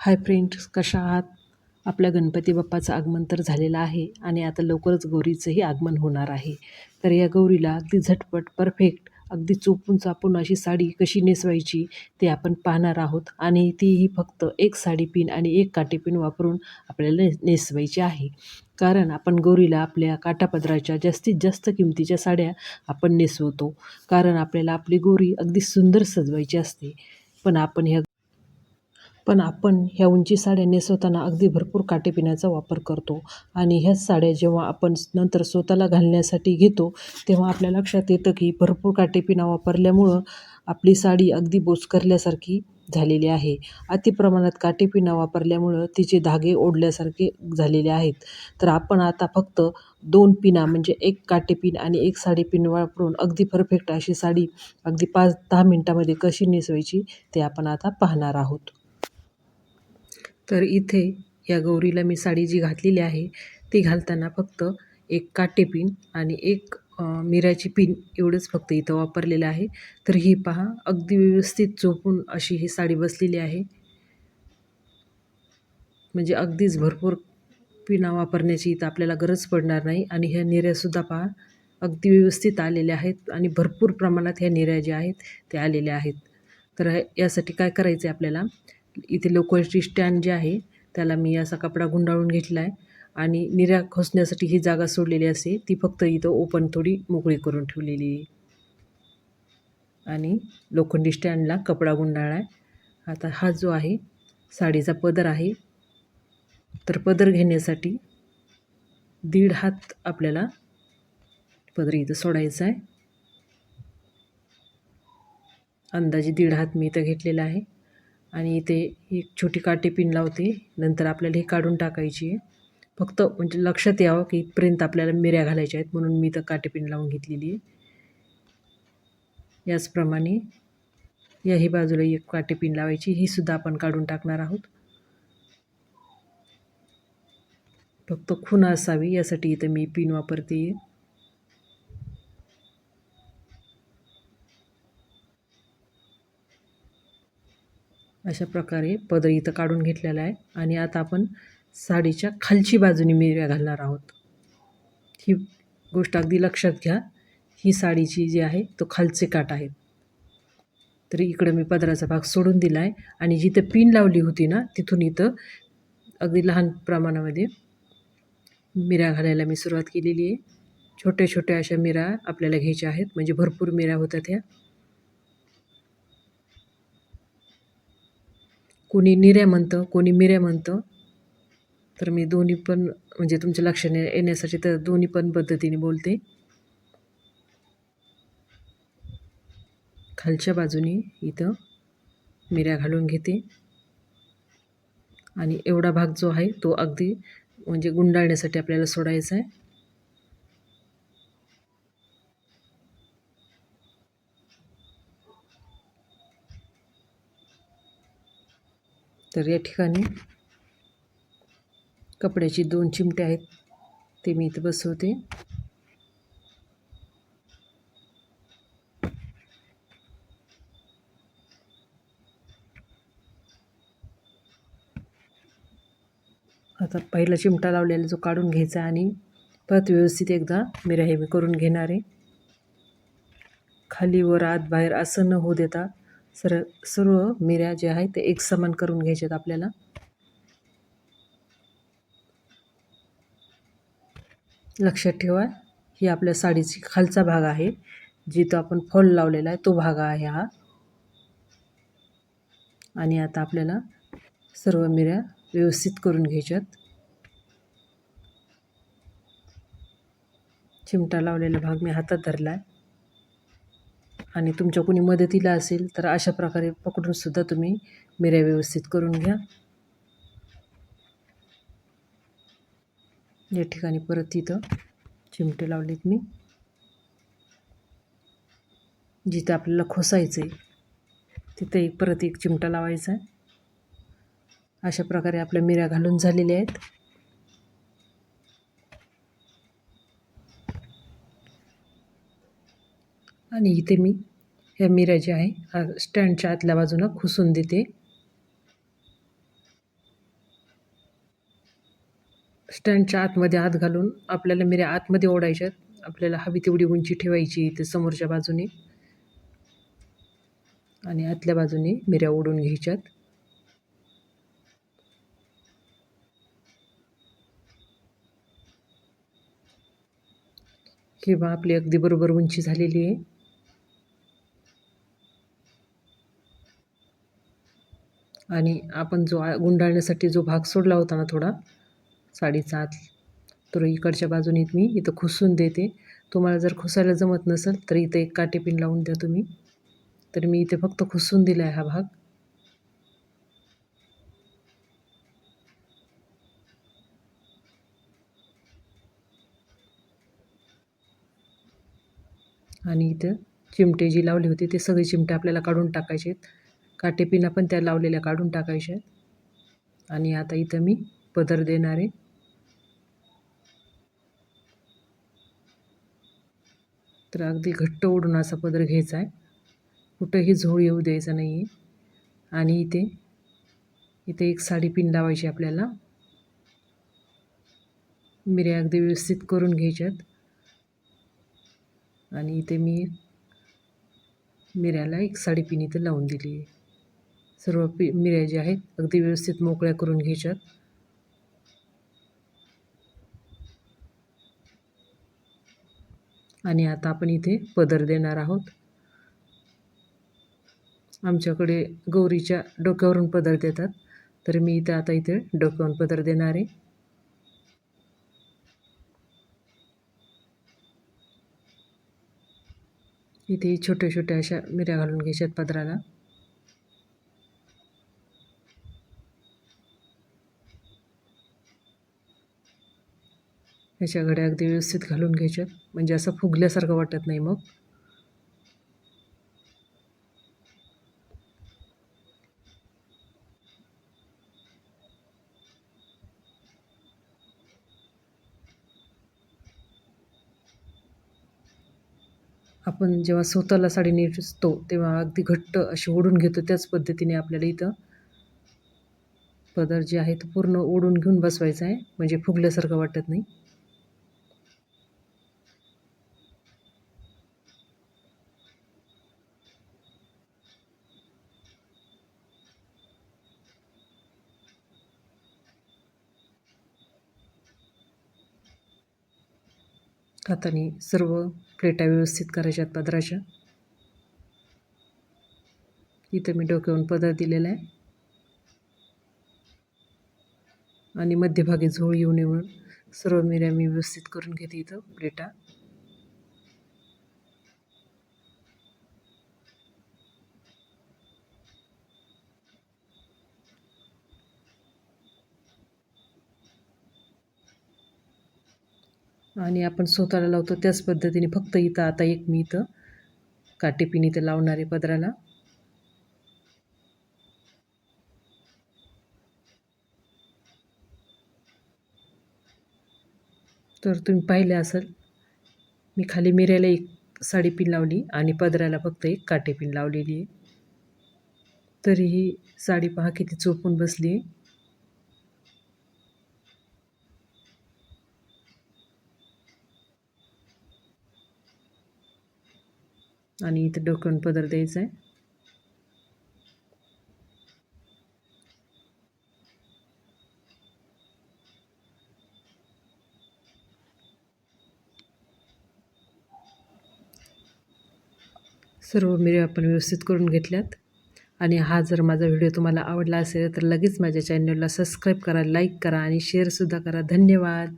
Hi friends कशा आहात? आपल्या गणपती बाप्पाचं आगमन तर झालेलं आहे आणि आता लवकरच गौरीचंही आगमन होणार आहे. तर या गौरीला अगदी झटपट परफेक्ट अगदी चोपून चापून अशी साडी कशी नेसवायची ते आपण पाहणार आहोत आणि तीही फक्त एक साडी पिन आणि एक काटेपिन वापरून आपल्याला नेसवायची आहे. कारण आपण गौरीला आपल्या काटापदराच्या जास्तीत जास्त किमतीच्या साड्या आपण नेसवतो. कारण आपल्याला आपली गौरी अगदी सुंदर सजवायची असते. पण आपण ह्या पण आपण ह्या उंची साड्या नेसवताना अगदी भरपूर काटेपिण्याचा वापर करतो. आणि ह्याच साड्या जेव्हा आपण नंतर स्वतःला घालण्यासाठी घेतो तेव्हा आपल्या लक्षात येतं की भरपूर काटेपिना वापरल्यामुळं आपली साडी अगदी बोचकरल्यासारखी झालेली आहे. अतिप्रमाणात काटेपिना वापरल्यामुळं तिचे धागे ओढल्यासारखे झालेले आहेत. तर आपण आता फक्त दोन पिना म्हणजे एक काटेपिन आणि एक साडी पिन वापरून अगदी परफेक्ट अशी साडी अगदी पाच दहा मिनटामध्ये कशी नेसवायची ते आपण आता पाहणार आहोत. तर इथे या गौरीला मी साडी जी घातलेली आहे ती घालताना फक्त एक काटे पिन आणि एक मिऱ्याची पिन एवढंच फक्त इथं वापरलेलं आहे. तर ही पहा अगदी व्यवस्थित झोपून अशी ही साडी बसलेली आहे. म्हणजे अगदीच भरपूर पिना वापरण्याची इथं आपल्याला गरज पडणार नाही आणि ह्या निऱ्यासुद्धा पहा अगदी व्यवस्थित आलेल्या आहेत आणि भरपूर प्रमाणात ह्या निऱ्या ज्या आहेत त्या आलेल्या आहेत. तर यासाठी काय करायचं आहे आपल्याला? इथे लोकलची स्टँड जे आहे त्याला मी असा कपडा गुंडाळून घेतला आहे आणि निर्या खोसण्यासाठी ही जागा सोडलेली असते ती फक्त इथं ओपन थोडी मोकळी करून ठेवलेली आहे. आणि लोखंडी स्टँडला कपडा गुंडाळा आहे आता हा जो आहे साडीचा पदर आहे. तर पदर घेण्यासाठी दीड हात आपल्याला पदर इथं सोडायचा आहे. अंदाजे दीड हात मी इथं घेतलेला आहे. आणि इथे एक छोटी काटे पिन लावते. नंतर आपल्याला ही काढून टाकायची आहे. फक्त म्हणजे लक्षात यावं की इथपर्यंत आपल्याला मिऱ्या घालायच्या आहेत म्हणून मी इथं काटे पिन लावून घेतलेली आहे. याचप्रमाणे याही बाजूला एक काटे पिन लावायची. ही सुद्धा आपण काढून टाकणार आहोत. फक्त खुणा असावी यासाठी इथं मी पिन वापरते. अशा प्रकारे पदर इथं काढून घेतलेला आहे. आणि आता आपण साडीच्या खालची बाजूने मिऱ्या घालणार आहोत. ही गोष्ट अगदी लक्षात घ्या. ही साडीची जी आहे तो खालचे काट आहेत. तर इकडं मी पदराचा भाग सोडून दिला आहे आणि जिथं पिन लावली होती ना तिथून इथं अगदी लहान प्रमाणामध्ये मिऱ्या घालायला मी सुरुवात केलेली आहे. छोट्या छोट्या अशा मिऱ्या आपल्याला घ्यायच्या आहेत. म्हणजे भरपूर मिऱ्या होत्या त्या. कोणी निऱ्या म्हणतं कोणी मिऱ्या म्हणतं तर मी दोन्ही पण म्हणजे तुमच्या लक्षात येण्यासाठी तर दोन्ही पण पद्धतीने बोलते. खालच्या बाजूनी इथं मिऱ्या घालून घेते. आणि एवढा भाग जो आहे तो अगदी म्हणजे गुंडाळण्यासाठी आपल्याला सोडायचा आहे. तर या ठिकाणी कपड्याची दोन चिमटे आहेत ते मी इथं बसवते. आता पहिला चिमटा लावलेला जो काढून घ्यायचा आणि परत व्यवस्थित एकदा मिऱ्या हे मी करून घेणार आहे. खाली वर आत बाहेर असं न होऊ देता सर सर्व मिऱ्या ज्या आहेत ते एक समान करून घ्यायच्यात आपल्याला. लक्षात ठेवा ही आपल्या साडीची खालचा भाग आहे. जिथं आपण फॉल लावलेला आहे तो भाग आहे हा. आणि आता आपल्याला सर्व मिऱ्या व्यवस्थित करून घ्यायच्यात. चिमटा लावलेला भाग मी हातात धरला आहे आणि तुमच्या कोणी मदतीला असेल तर अशा प्रकारे पकडूनसुद्धा तुम्ही मिऱ्या व्यवस्थित करून घ्या. या ठिकाणी परत तिथं चिमटे लावलेत मी. जिथं आपल्याला खोसायचं आहे तिथं एक परत एक चिमटा लावायचा आहे. अशा प्रकारे आपल्या मिऱ्या घालून झालेल्या आहेत. आणि इथे मी ह्या मिऱ्या जे आहे हा स्टँडच्या आतल्या बाजूनं खुसून देते. स्टँडच्या आतमध्ये आत घालून आपल्याला मिऱ्या आतमध्ये ओढायच्यात आपल्याला हवी तेवढी उंची ठेवायची इथे समोरच्या बाजूने. आणि आतल्या बाजूने मिऱ्या ओढून घ्यायच्यात किंवा आपली अगदी बरोबर उंची झालेली आहे. आणि आपण जो आ- गुंडाळण्यासाठी जो भाग सोडला होता ना थोडा साडीचा आत तर इकडच्या बाजूने मी इथं खुसून देते. तुम्हाला जर खुसायला जमत नसेल तर इथं एक काटेपिन लावून द्या तुम्ही. तर मी इथे फक्त खुसून दिला आहे हा भाग. आणि इथं चिमटे जी लावली होती ते सगळे चिमटे आपल्याला काढून टाकायचे आहेत. काटेपिना पण त्या लावलेल्या काढून टाकायच्या आहेत. आणि आता इथं मी पदर देणार आहे. तर अगदी घट्ट ओढून असा पदर घ्यायचा आहे. कुठंही झोळ येऊ द्यायचा नाही आहे आणि इथे इथे एक साडी पिन लावायची आपल्याला. मिऱ्या अगदी व्यवस्थित करून घ्यायच्यात. आणि इथे मी मिऱ्याला एक साडी पिन इथं लावून दिली आहे सर्व पि मिऱ्या ज्या आहेत. अगदी व्यवस्थित मोकळ्या करून घ्यायच्यात आणि आता आपण इथे पदर देणार आहोत. आमच्याकडे गौरीच्या डोक्यावरून पदर देतात. तर मी इथे आता इथे डोक्यावरून पदर देणार आहे. इथे छोट्या छोट्या अशा मिऱ्या घालून घ्यायच्यात पदराला. ह्याच्या घड्या अगदी व्यवस्थित घालून घ्यायच्यात. म्हणजे असं फुगल्यासारखं वाटत नाही मग. आपण जेव्हा स्वतःला साडी नेसतो तेव्हा अगदी घट्ट अशी ओढून घेतो त्याच पद्धतीने आपल्याला इथं पदर जे आहे तो पूर्ण ओढून घेऊन बसवायचा आहे. म्हणजे फुगल्यासारखं वाटत नाही. हाताने सर्व प्लेटा व्यवस्थित करायच्या आहेत पदराच्या. इथं मी डोक्यावरून पदर दिलेला आहे. आणि मध्यभागी झोळ येऊ नये म्हणून सर्व मिऱ्या मी व्यवस्थित करून घेते इथं प्लेटा आणि आपण स्वतःला लावतो त्याच पद्धतीने फक्त इथं आता एक मी इथं काटेपिन इथं लावणार आहे पदराला. तर तुम्ही पाहिले असेल मी खाली मिऱ्याला एक साडी पिन लावली आणि पदराला फक्त एक काटेपिन लावलेली आहे. तरीही साडी पहा किती चोपून बसली आहे. आणि इथं डोक्यावरून पदर द्यायचा आहे सर्व मिऱ्या आपण व्यवस्थित करून घेतल्यात. आणि हा जर माझा व्हिडिओ तुम्हाला आवडला असेल तर लगेच माझ्या चॅनलला सबस्क्राईब करा लाईक करा आणि शेअरसुद्धा करा. धन्यवाद!